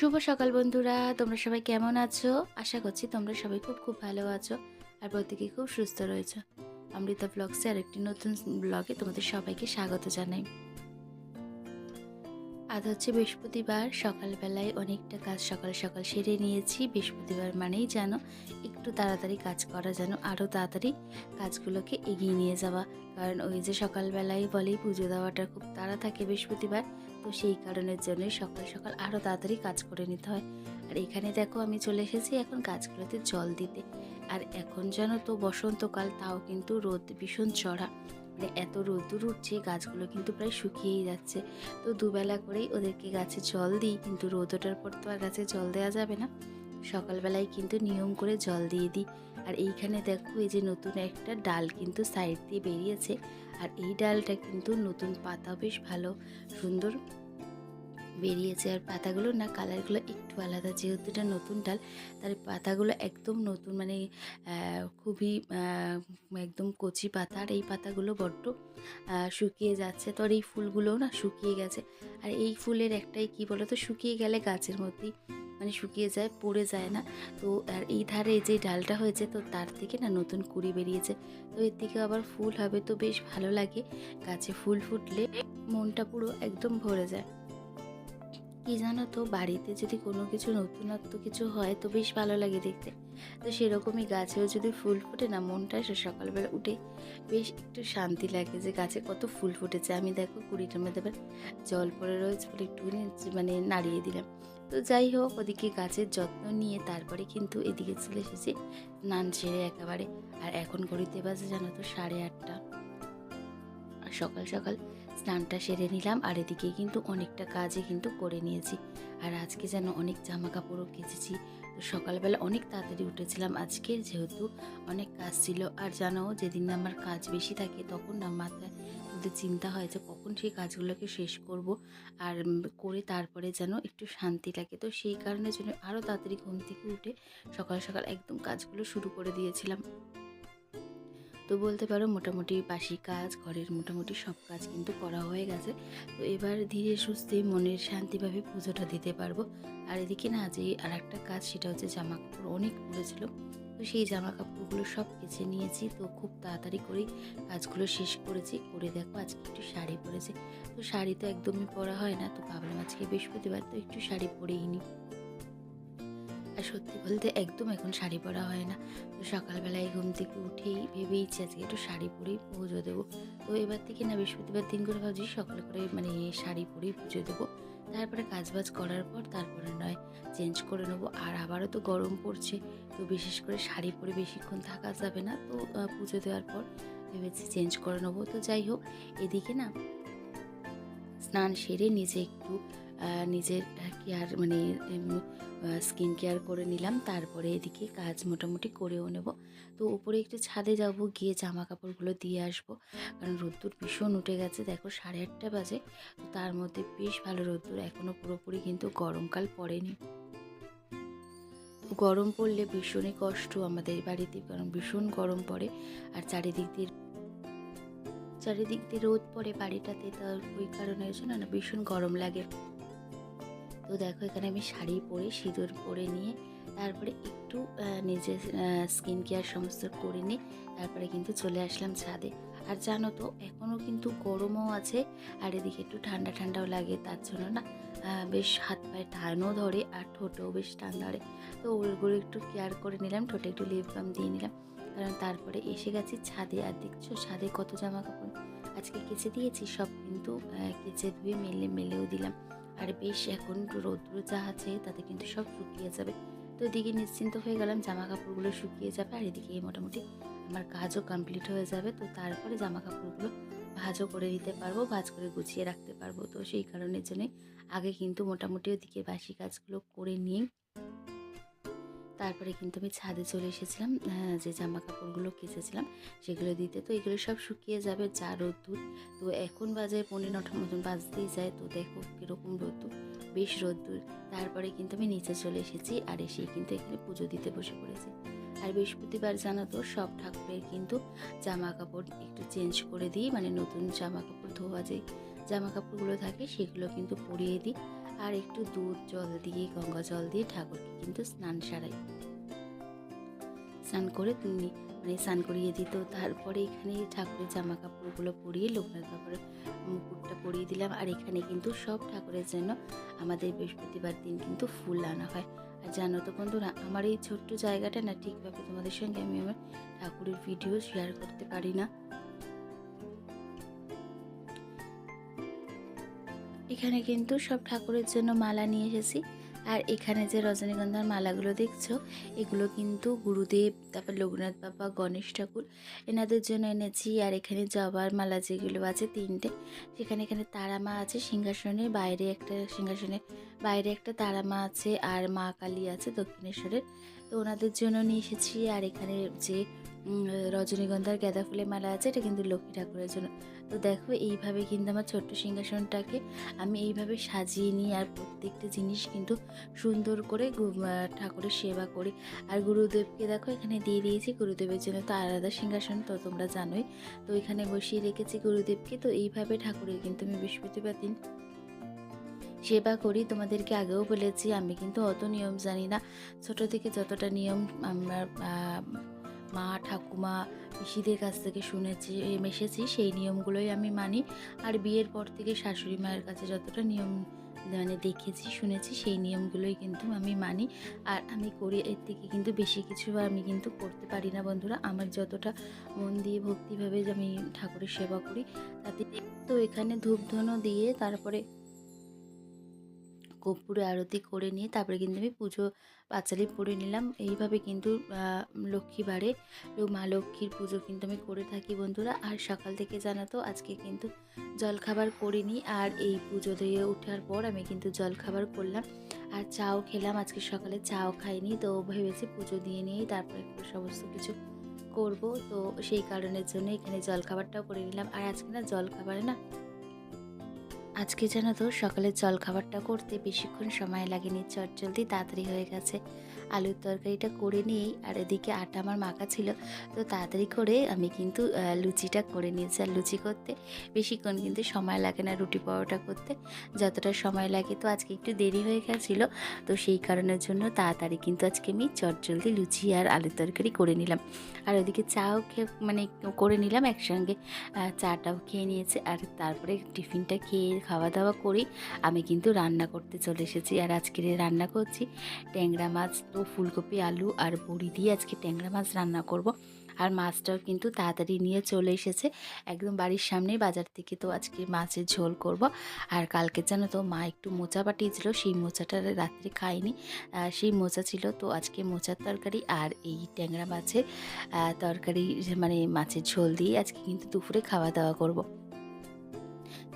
শুভ সকাল বন্ধুরা, তোমরা সবাই কেমন আছো? আশা করছি তোমরা সবাই খুব খুব ভালো আছো আর প্রত্যেকে খুব সুস্থ রয়েছে। অমৃতা ব্লগসে আরেকটি নতুন ব্লগে তোমাদের সবাইকে স্বাগত জানাই। আজ হচ্ছে বৃহস্পতিবার, সকালবেলায় অনেকটা কাজ সকাল সকাল সেরে নিয়েছি। বৃহস্পতিবার মানেই যেন একটু তাড়াতাড়ি কাজ করা, যেন আরও তাড়াতাড়ি কাজগুলোকে এগিয়ে নিয়ে যাওয়া। কারণ ওই যে সকালবেলায় বলেই পুজো দেওয়াটা খুব তাড়া থাকে বৃহস্পতিবার তো সেই কারণের জন্যই সকাল সকাল আরও তাড়াতাড়ি কাজ করে নিতে হয়। আর এখানে দেখো আমি চলে এসেছি এখন গাছগুলোতে জল দিতে। আর এখন যেন তো বসন্তকাল, তাও কিন্তু রোদ ভীষণ চড়া। মানে এত রোদ্দুর উঠছে, গাছগুলো কিন্তু প্রায় শুকিয়েই যাচ্ছে। তো দুবেলা করেই ওদেরকে গাছে জল দিই, কিন্তু রোদ ওঠার পর তো আর গাছে জল দেওয়া যাবে না। সকালবেলায় কিন্তু নিয়ম করে জল দিয়ে দিই। আর এইখানে দেখো এই যে নতুন একটা ডাল কিন্তু সাইড দিয়ে বেরিয়েছে। আর এই ডালটা কিন্তু নতুন পাতা, বেশ ভালো, সুন্দর। বেরিয়েছে আর পাতাগুলো না, কালারগুলো একটু আলাদা। যেহেতু এটা নতুন ডাল, তার পাতাগুলো একদম নতুন মানে খুবই একদম কচি পাতা। আর এই পাতাগুলো বড্ড শুকিয়ে যাচ্ছে। তো আর এই ফুলগুলোও না শুকিয়ে গেছে। আর এই ফুলের একটাই কি বলো তো শুকিয়ে গেলে গাছের মধ্যেই মানে শুকিয়ে যায়, পড়ে যায় না। তো আর এই ধারে যে ডালটা হয়েছে, তো তার থেকে না নতুন কুড়ি বেরিয়েছে। তো এর থেকে আবার ফুল হবে, তো বেশ ভালো লাগে। গাছে ফুল ফুটলে মনটা পুরো একদম ভরে যায়। কি জানো তো, বাড়িতে যদি কোনো কিছু নতুনত্ব কিছু হয় তো বেশ ভালো লাগে দেখতে। তো সেরকমই গাছেও যদি ফুল ফোটে না, মনটা সে সকালবেলা উঠে বেশ একটু শান্তি লাগে যে গাছে কত ফুল ফুটেছে। আমি দেখো কুড়িটার মধ্যে এবার জল পড়ে রয়েছে বলে একটুখানি মানে নাড়িয়ে দিলাম। তো যাই হোক, ওদিকে গাছের যত্ন নিয়ে তারপরে কিন্তু এদিকে চলে এসেছি স্নান সেরে একেবারে। আর এখন ঘড়িতে বাজে জানো তো সাড়ে আটটা। আর সকাল সকাল স্নানটা সেরে নিলাম আর এদিকে কিন্তু অনেকটা কাজই কিন্তু করে নিয়েছি। আর আজকে যেন অনেক জামা কাপড়ও কেচেছি। তো সকালবেলা অনেক তাড়াতাড়ি উঠেছিলাম আজকে, যেহেতু অনেক কাজ ছিল। আর জানো, যেদিন আমার কাজ বেশি থাকে তখন না মাথায় মধ্যে চিন্তা হয় যে কখন সেই কাজগুলোকে শেষ করব। আর করে তারপরে যেন একটু শান্তি লাগে। তো সেই কারণে জন্য আরও তাড়াতাড়ি ঘুম থেকে উঠে সকাল সকাল একদম কাজগুলো শুরু করে দিয়েছিলাম। তো বলতে পারো মোটামুটি বাসি কাজ, ঘরের মোটামুটি সব কাজ কিন্তু করা হয়ে গেছে। তো এবার ধীরে সুস্থে মনের শান্তিভাবে পুজোটা দিতে পারব। আর এদিকে না যে আর একটা কাজ সেটা হচ্ছে জামা কাপড় অনেক পড়েছিল তো সেই জামা কাপড়গুলো সব কেচে নিয়েছি। তো খুব তাড়াতাড়ি করেই কাজগুলো শেষ করেছি। করে দেখো আজকে একটু শাড়ি পরেছি। তো শাড়ি তো একদমই পরা হয় না। তো ভাবলাম আজকে বৃহস্পতিবার তো একটু শাড়ি পরেই নিই সত্যি বলতে একদম এখন শাড়ি পরা হয় না। তো সকালবেলায় ঘুম থেকে উঠেই ভেবেইছি আজকে একটু শাড়ি পরেই পুজো দেবো। তো এবার থেকে না বৃহস্পতিবার দিন করে ভাবছি সকাল করে মানে শাড়ি পরেই পুজো দেবো। তারপরে কাজবাজ করার পর তারপরে নয় চেঞ্জ করে নেব। আর আবারও তো গরম পড়ছে, তো বিশেষ করে শাড়ি পরে বেশিক্ষণ থাকা যাবে না। তো পুজো দেওয়ার পর ভেবেছি চেঞ্জ করে নেব। তো যাই হোক, এদিকে না স্নান সেরে নিজে একটু নিজের কেয়ার মানে স্কিন কেয়ার করে নিলাম, তারপরে এদিকে কাজ মোটামুটি করেও নেব। তো উপরে একটু ছাদে যাব, গিয়ে জামা কাপড়গুলো দিয়ে আসব। কারণ রোদ্দুর ভীষণ উঠে গেছে, দেখো সাড়ে আটটা বাজে, তো তার মধ্যে বেশ ভালো রোদ্দুর এখনও পুরোপুরি কিন্তু গরমকাল পড়েনি। তো গরম পড়লে ভীষণই কষ্ট আমাদের বাড়িতে, কারণ ভীষণ গরম পড়ে, আর চারিদিক দিয়ে চারিদিক দিয়ে রোদ পড়ে বাড়িটাতে তার ওই কারণে না ভীষণ গরম লাগে। তো দেখো এখানে আমি শাড়ি পরে, সিঁদুর পরে নিয়ে তারপরে একটু নিজের স্কিন কেয়ার সমস্ত করে নিই তারপরে কিন্তু চলে আসলাম ছাদে। আর জানো তো এখনও কিন্তু গরমও আছে আর এদিকে একটু ঠান্ডা ঠান্ডাও লাগে, তার জন্য না বেশ হাত পায়ে টানও ধরে আর ঠোঁটেও বেশ টান ধরে। তো ওইগুলো একটু কেয়ার করে নিলাম, ঠোঁটে একটু লিপ বাম দিয়ে নিলাম। কারণ তারপরে এসে গেছি ছাদে আর দেখছ ছাদে কত জামা কাপড় আজকে কেচে দিয়েছি, সব কিন্তু কেচে ধুয়ে মেলে, মেলেও দিলাম। আর বেশ এখন একটু রৌদ্র যা আছে তাতে কিন্তু সব শুকিয়ে যাবে। তো এদিকে নিশ্চিন্ত হয়ে গেলাম জামা কাপড়গুলো শুকিয়ে যাবে আর এদিকে মোটামুটি আমার কাজও কমপ্লিট হয়ে যাবে। তো তারপরে জামা কাপড়গুলো ভাজও করে নিতে পারব, ভাজ করে গুছিয়ে রাখতে পারব। তো সেই কারণের জন্যে আগে কিন্তু মোটামুটি ওদিকে বাসি কাজগুলো করে নিয়ে তারপরে কিন্তু আমি ছাদে চলে এসেছিলাম আহ, যে জামা কাপড়গুলো কেচেছিলাম সেগুলো দিতে। তো এগুলো সব শুকিয়ে যাবে যা রোদ্দুর। তো এখন বাজে পনেরো নটার মতন বাজতেই যায়। তো দেখো কীরকম রোদ্দুর বেশ রোদ্দুর। তারপরে কিন্তু আমি নিচে চলে এসেছি আর এসে কিন্তু এখানে পুজো দিতে বসে পড়েছি। আর বৃহস্পতিবার জানো তো সব ঠাকুরের কিন্তু জামা কাপড় একটু চেঞ্জ করে দিই মানে নতুন জামা কাপড় ধোয়া যে জামা কাপড়গুলো থাকে সেগুলো কিন্তু পরিয়ে দিই। আর একটু দুধ জল দিয়ে, গঙ্গা জল দিয়ে ঠাকুরকে কিন্তু স্নান সারাই। স্নান করে তুমি মানে স্নান করিয়ে দিত। তারপরে এখানে ঠাকুরের জামা কাপড়গুলো পরিয়ে লোকনাথ বাবার মুকুটটা পরিয়ে দিলাম। আর এখানে কিন্তু সব ঠাকুরের জন্য আমাদের বৃহস্পতিবার দিন কিন্তু ফুল আনা হয়। আর জানো তো বন্ধুরা, আমার এই ছোট্ট জায়গাটা না ঠিকভাবে তোমাদের সঙ্গে আমি আমার ঠাকুরের ভিডিও শেয়ার করতে পারি না। এখানে কিন্তু সব ঠাকুরের জন্য মালা নিয়ে এসেছি। আর এখানে যে রজনীগন্ধার মালাগুলো দেখছ, এগুলো কিন্তু গুরুদেব, তারপর লোকনাথ বাবা, গণেশ ঠাকুর এনাদের জন্য এনেছি। আর এখানে জবার মালা যেগুলো আছে তিনটে, সেখানে এখানে তারা মা আছে সিংহাসনের বাইরে একটা সিংহাসনের বাইরে একটা তারা মা আছে আর মা কালী আছে দক্ষিণেশ্বরের। তো ওনাদের জন্য নিয়ে এসেছি। আর এখানে যে রজনীগন্ধার গাঁদা ফুলের মালা আছে, এটা কিন্তু লক্ষ্মী ঠাকুরের জন্য। তো দেখো, এইভাবে কিন্তু আমার ছোট্ট সিংহাসনটাকে আমি এইভাবে সাজিয়ে নিই আর প্রত্যেকটা জিনিস কিন্তু সুন্দর করে ঠাকুরের সেবা করি। আর গুরুদেবকে দেখো, এখানে দিয়ে দিয়েছি গুরুদেবের জন্য তো আলাদা সিংহাসন তো তোমরা জানোই। তো এখানে বসিয়ে রেখেছি গুরুদেবকে। তো এইভাবে ঠাকুরের কিন্তু আমি বৃহস্পতিবার দিন সেবা করি। তোমাদেরকে আগেও বলেছি, আমি কিন্তু অত নিয়ম জানি না। ছোট থেকে যতটা নিয়ম আমার মা, ঠাকুমা, পিসিদের কাছ থেকে শুনেছি, এসেছি, সেই নিয়মগুলোই আমি মানি। আর বিয়ের পর থেকে শাশুড়ি মায়ের কাছে যতটা নিয়ম মানে দেখেছি, শুনেছি, সেই নিয়মগুলোই কিন্তু আমি মানি। আর আমি করি, এর থেকে কিন্তু বেশি কিছু আমি কিন্তু করতে পারি না বন্ধুরা। আমার যতটা মন দিয়ে, ভক্তিভাবে আমি ঠাকুরের সেবা করি, তাতে তো এখানে ধূপ ধুনো দিয়ে তারপরে কর্পূরে আরতি করে নিয়ে তারপরে কিন্তু আমি পুজো পাঁচালি পড়ে নিলাম। এইভাবে কিন্তু আহ, লক্ষ্মী মা লক্ষ্মীর পুজো কিন্তু আমি করে থাকি বন্ধুরা। আর সকাল থেকে জানাতো আজকে কিন্তু জলখাবার করিনি। আর এই পুজো দিয়ে ওঠার পর আমি কিন্তু জলখাবার করলাম। আর চাও খেলাম আজকে সকালে চাও খাইনি তো ভেবেছি পুজো দিয়ে নিয়েই তারপরে সমস্ত কিছু করব। তো সেই কারণের জন্য এখানে জলখাবারটাও করে নিলাম। আর আজকে না জলখাবারে না আজকে জানো তো সকালের জল খাবারটা করতে বেশিক্ষণ সময় লাগেনি। চটজলদি তাড়াতাড়ি হয়ে গেছে। আলুর তরকারিটা করে নিয়েই, আর এদিকে আটা আমার মাখা ছিল, তো তাড়াতাড়ি করে আমি কিন্তু লুচিটা করে নিয়েছি। আর লুচি করতে বেশিক্ষণ কিন্তু সময় লাগে না রুটি পরোটা করতে। যতটা সময় লাগে তো আজকে একটু দেরি হয়ে গেছিল, তো সেই কারণের জন্য তাড়াতাড়ি কিন্তু আজকে আমি চটজলদি লুচি আর আলুর তরকারি করে নিলাম। আর ওদিকে চাও খেয়ে মানে করে নিলাম একসঙ্গে চাটাও খেয়ে নিয়েছে। আর তারপরে টিফিনটা খেয়ে খাওয়া দাওয়া করি আমি কিন্তু রান্না করতে চলে এসেছি। আর আজকে রান্না করছি ট্যাংরা মাছ তো ফুলকপি, আলু আর বড়ি দিয়ে আজকে ট্যাংরা মাছ রান্না করব। আর মাছটাও কিন্তু তাড়াতাড়ি নিয়ে চলে এসেছে। একদম বাড়ির সামনে বাজার থেকে তো আজকে মাছের ঝোল করব। আর কালকে যেন তো মা একটু মোচা পাঠিয়েছিল, সেই মোচাটা রাত্রে খাইনি। সেই মোচা ছিল তো আজকে মোচার তরকারি আর এই ট্যাংরা মাছের তরকারি মানে মাছের ঝোল দিয়ে আজকে কিন্তু দুপুরে খাওয়া দাওয়া করব।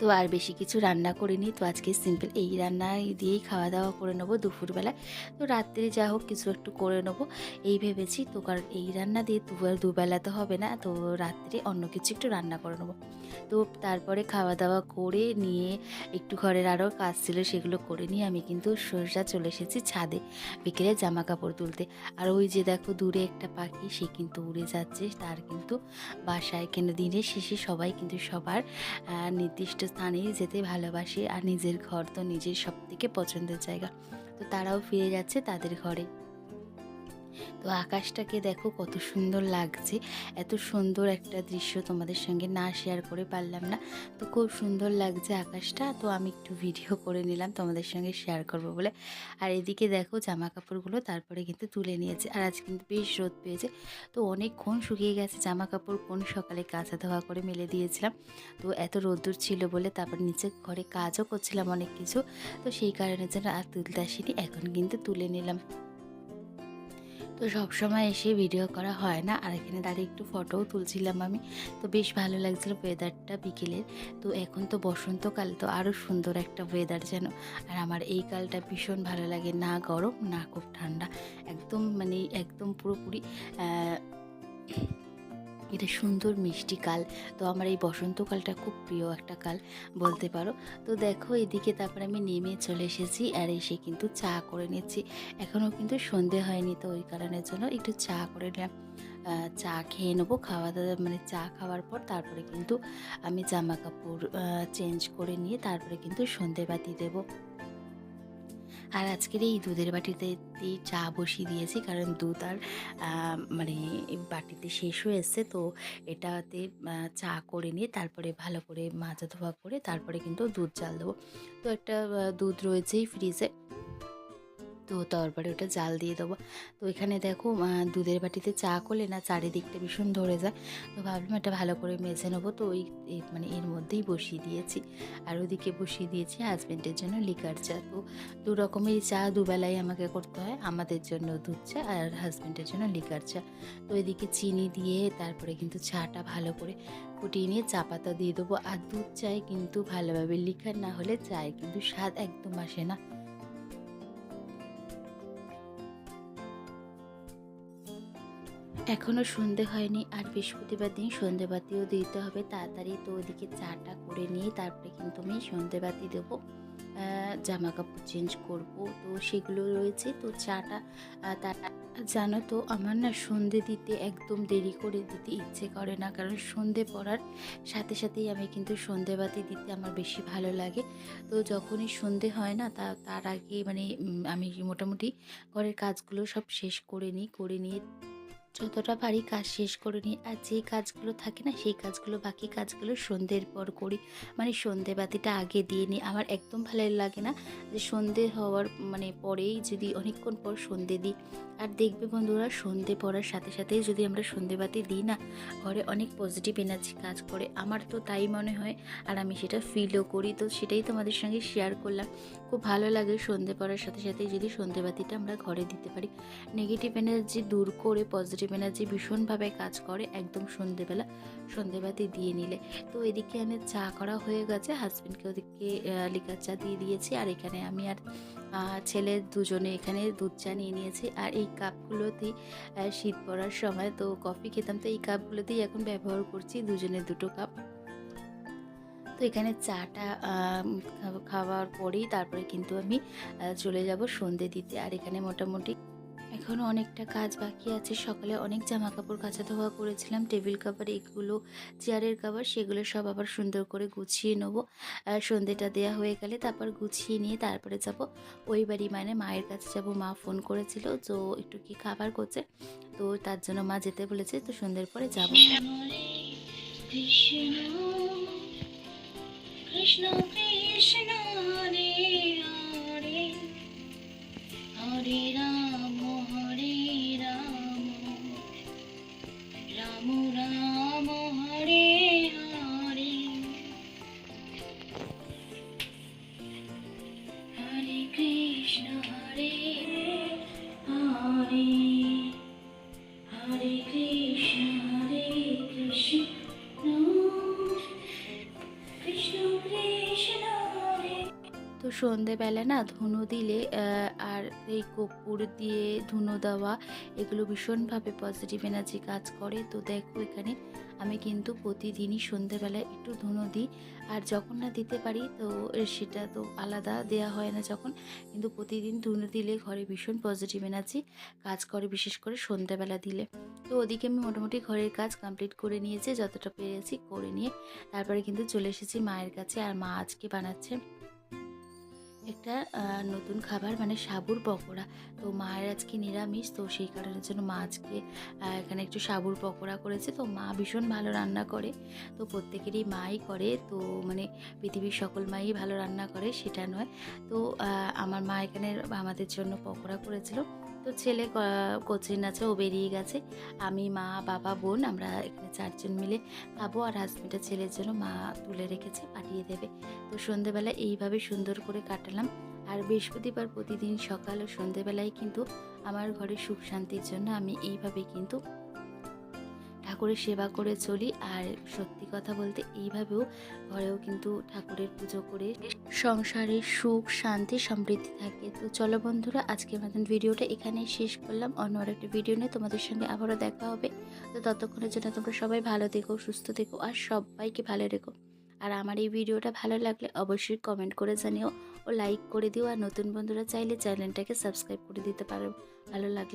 তো আর বেশি কিছু রান্না করিনি। তো আজকে সিম্পল এই রান্না দিয়েই খাওয়া দাওয়া করে নেব দুপুরবেলায়। তো রাত্রে যা হোক কিছু একটু করে নেব। এই ভেবেছি তো কারণ এই রান্না দিয়ে দু- দুবেলা তো হবে না, তো রাত্রে অন্য কিছু একটু রান্না করে নেব। তো তারপরে খাওয়া দাওয়া করে নিয়ে একটু ঘরের আরও কাজ ছিল সেগুলো করে নিয়ে আমি কিন্তু সোজা চলে এসেছি ছাদে বিকেলে জামা কাপড় তুলতে। আর ওই যে দেখো দূরে একটা পাখি, সে কিন্তু উড়ে যাচ্ছে। তার কিন্তু বাসায় কেন দিনের শেষে সবাই কিন্তু সবার নির্দিষ্ট স্থানেই যেতে ভালোবাসে আর নিজের ঘর তো নিজের সব থেকে পছন্দের জায়গা। তো তারাও ফিরে যাচ্ছে তাদের ঘরে। তো আকাশটাকে দেখো কত সুন্দর লাগছে। এত সুন্দর একটা দৃশ্য তোমাদের সঙ্গে না শেয়ার করে পারলাম না। তো খুব সুন্দর লাগছে আকাশটা। তো আমি একটু ভিডিও করে নিলাম, তোমাদের সঙ্গে শেয়ার করব বলে। আর এদিকে দেখো জামা কাপড়গুলো তারপরে কিন্তু তুলে নিয়েছে। আর আজ কিন্তু বেশ রোদ পেয়েছে। তো অনেকক্ষণ শুকিয়ে গেছে। জামা কাপড় কোন সকালে কাঁচা ধোয়া করে মেলে দিয়েছিলাম। তো এত রোদ্দুর ছিল বলে তারপর নিচে ঘরে কাজও করছিলাম অনেক কিছু। তো সেই কারণে যেন আর তুলতে আসিনি। এখন কিন্তু তুলে নিলাম। তো সব সময় এসে ভিডিও করা হয় না। আর এখানে দাঁড়িয়ে একটু ফটোও তুলছিলাম আমি। তো বেশ ভালো লাগছিল ওয়েদারটা বিকেলের। তো এখন তো বসন্তকাল, তো আরও সুন্দর একটা ওয়েদার যেন। আর আমার এই কালটা ভীষণ ভালো লাগে, না গরম, না খুব ঠান্ডা। একদম মানে একদম পুরোপুরি এটা সুন্দর মিষ্টি কাল। তো আমার এই বসন্তকালটা খুব প্রিয় একটা কাল, বলতে পারো। তো দেখো, এদিকে তারপরে আমি নেমে চলে এসেছি আর এসে কিন্তু চা করে নিচ্ছি। এখনও কিন্তু সন্ধে হয়নি, তো ওই কারণের জন্য একটু চা করে নিলাম। চা খেয়ে নেব, খাওয়া দাওয়া মানে চা খাওয়ার পর তারপরে কিন্তু আমি জামা কাপড় চেঞ্জ করে নিয়ে তারপরে কিন্তু সন্ধে বাতি দেবো। আর আজকের এই দুধের বাটিতে চা বসিয়ে দিয়েছি, কারণ দুধ আর মানে বাটিতে শেষ হয়ে তো এটাতে চা করে নিয়ে তারপরে ভালো করে মাজা ধোয়া করে তারপরে কিন্তু দুধ জাল দেবো। তো একটা দুধ রয়েছেই ফ্রিজে তো তারপরে ওটা জাল দিয়ে দেবো। তো এখানে দেখো দুধের বাটিতে চা করলে না চারিদিকটা ভীষণ ধরে যায়। তো ভাবলাম এটা ভালো করে মেজে নেব। তো ওই মানে এর মধ্যেই বসিয়ে দিয়েছি। আর ওদিকে বসিয়ে দিয়েছি হাজব্যান্ডের জন্য লিকার চা। তো দু রকমেরই চা দুবেলাই আমাকে করতে হয়। আমাদের জন্য দুধ চা আর হাজব্যান্ডের জন্য লিকার চা। তো এদিকে চিনি দিয়ে তারপরে কিন্তু চাটা ভালো করে ফুটিয়ে নিয়ে চা পাতা দিয়ে দেবো। আর দুধ চায় কিন্তু ভালোভাবে লিকার না হলে চায় কিন্তু স্বাদ একদম আসে না। এখনও সন্ধে হয়নি আর বৃহস্পতিবার দিন সন্ধেবাতিও দিতে হবে। তাড়াতাড়ি তো ওদিকে চাটা করে নিয়ে তারপরে কিন্তু আমি সন্ধেবাতি দেবো। জামা কাপড় চেঞ্জ করব। তো সেগুলো রয়েছে। তো চাটা তার জানো তো আমার না সন্ধে দিতে একদম দেরি করে দিতে ইচ্ছে করে না। কারণ সন্ধে পড়ার সাথে সাথেই আমি কিন্তু সন্ধেবাতি দিতে আমার বেশি ভালো লাগে। তো যখনই সন্ধে হয় না তা, তার আগে মানে আমি মোটামুটি ঘরের কাজগুলো সব শেষ করে নিই। করে নিয়ে যতটা পারি কাজ শেষ করে নিই। আর যে কাজগুলো থাকে না, সেই কাজগুলো, বাকি কাজগুলো সন্ধ্যের পর করি। মানে সন্ধে বাতিটা আগে দিয়ে নিই। আমার একদম ভালো লাগে না যে সন্ধে হওয়ার মানে পরেই যদি অনেকক্ষণ পর সন্ধে দিই। আর দেখবে বন্ধুরা সন্ধে পড়ার সাথে সাথেই যদি আমরা সন্ধে বাতি দিই না, ঘরে অনেক পজিটিভ এনার্জি কাজ করে। আমার তো তাই মনে হয়। আর আমি সেটা ফিলও করি। তো সেটাই তোমাদের সঙ্গে শেয়ার করলাম। খুব ভালো লাগে সন্ধে পড়ার সাথে সাথেই যদি সন্ধে বাতিটা আমরা ঘরে দিতে পারি। নেগেটিভ এনার্জি দূর করে পজিটিভ এনার্জি ভীষণভাবে কাজ করে, একদম সন্ধেবেলা, সন্ধেবাতি দিয়ে নিলে। তো এদিকে আমি চা করা হয়ে গেছে হাজব্যান্ডকে ওদিকে লিকার চা দিয়ে দিয়েছি। আর এখানে আমি আর ছেলে দুজনে এখানে দুধ চা নিয়ে নিয়েছি। আর এই কাপগুলোতেই শীত পড়ার সময়, তো কফি খেতাম। তো এই কাপগুলোতেই এখন ব্যবহার করছি দুজনে দুটো কাপ। তো এখানে চাটা খাওয়ার পরেই তারপরে কিন্তু আমি চলে যাব সন্ধে দিতে। আর এখানে মোটামুটি এখনও অনেকটা কাজ বাকি আছে। সকালে অনেক জামা কাপড় কাচা ধোয়া করেছিলাম, টেবিল কাভার, এগুলো, চেয়ারের কাভার, সেগুলো সব আবার সুন্দর করে গুছিয়ে নেব। সন্ধেটা দেওয়া হয়ে গেলে তারপর গুছিয়ে নিয়ে তারপরে যাব ওই বাড়ি মানে মায়ের কাছে যাব। মা ফোন করেছিল, তো একটু কি খাবার করছে? তো তার জন্য মা যেতে বলেছে, তো সন্ধ্যের পরে যাব। কৃষ্ণ কৃষ্ণ সন্ধেবেলা না ধুনো দিলে আর এই কর্পূর দিয়ে ধুনো দেওয়া, এগুলো ভীষণভাবে পজিটিভ এনার্জি কাজ করে। তো দেখো এখানে আমি কিন্তু প্রতিদিনই সন্ধেবেলায় একটু ধুনো দিই। আর যখন না দিতে পারি, তো সেটা তো আলাদা দেয়া হয় না যখন। কিন্তু প্রতিদিন ধুনো দিলে ঘরে ভীষণ পজিটিভ এনার্জি কাজ করে, বিশেষ করে সন্ধেবেলা দিলে। তো ওদিকে আমি মোটামুটি ঘরের কাজ কমপ্লিট করে নিয়েছি, যতটা পেরেছি করে নিয়ে। তারপরে কিন্তু চলে এসেছি মায়ের কাছে, আর মা আজকে বানাচ্ছে একটা নতুন খাবার মানে সাবুর পকোড়া। তো মায়ের আজকে নিরামিষ, তো সেই কারণের জন্য মা আজকে এখানে একটু সাবুর পকোড়া করেছে। তো মা ভীষণ ভালো রান্না করে। তো প্রত্যেকেরই মাই করে। তো মানে পৃথিবীর সকল মাই ভালো রান্না করে, সেটা নয়। তো আমার মা এখানে আমাদের জন্য পকোড়া করেছিল। তো ছেলে কোচিং আছে, ও বেরিয়ে গেছে। আমি, মা, বাবা, বোন আমরা এখানে চারজন মিলে খাব আর হাজব্যান্ডের ছেলের জন্য মা তুলে রেখেছে, পাঠিয়ে দেবে। তো সন্ধেবেলা এইভাবে সুন্দর করে কাটালাম। আর বৃহস্পতিবার প্রতিদিন সকাল ও সন্ধেবেলায় কিন্তু আমার ঘরে সুখ শান্তির জন্য আমি এইভাবে কিন্তু ঠাকুরের সেবা করে চলি। আর সত্যি কথা বলতে এইভাবেও ঘরেও কিন্তু ঠাকুরের পুজো করে সংসারে সুখ, শান্তি, সমৃদ্ধি থাকে। তো চলো বন্ধুরা, আজকের মতন ভিডিওটা এখানেই শেষ করলাম। অন্য আরেকটা ভিডিও নিয়ে তোমাদের সঙ্গে আবারও দেখা হবে। তো ততক্ষণের জন্য তোমরা সবাই ভালো থেকো, সুস্থ থেকো, আর সবাইকে ভালো রেখো। আর আমার এই ভিডিওটা ভালো লাগলে অবশ্যই কমেন্ট করে জানিও ও লাইক করে দিও। আর নতুন বন্ধুরা চাইলে চ্যানেলটাকে সাবস্ক্রাইব করে দিতে পারো। ভালো লাগলে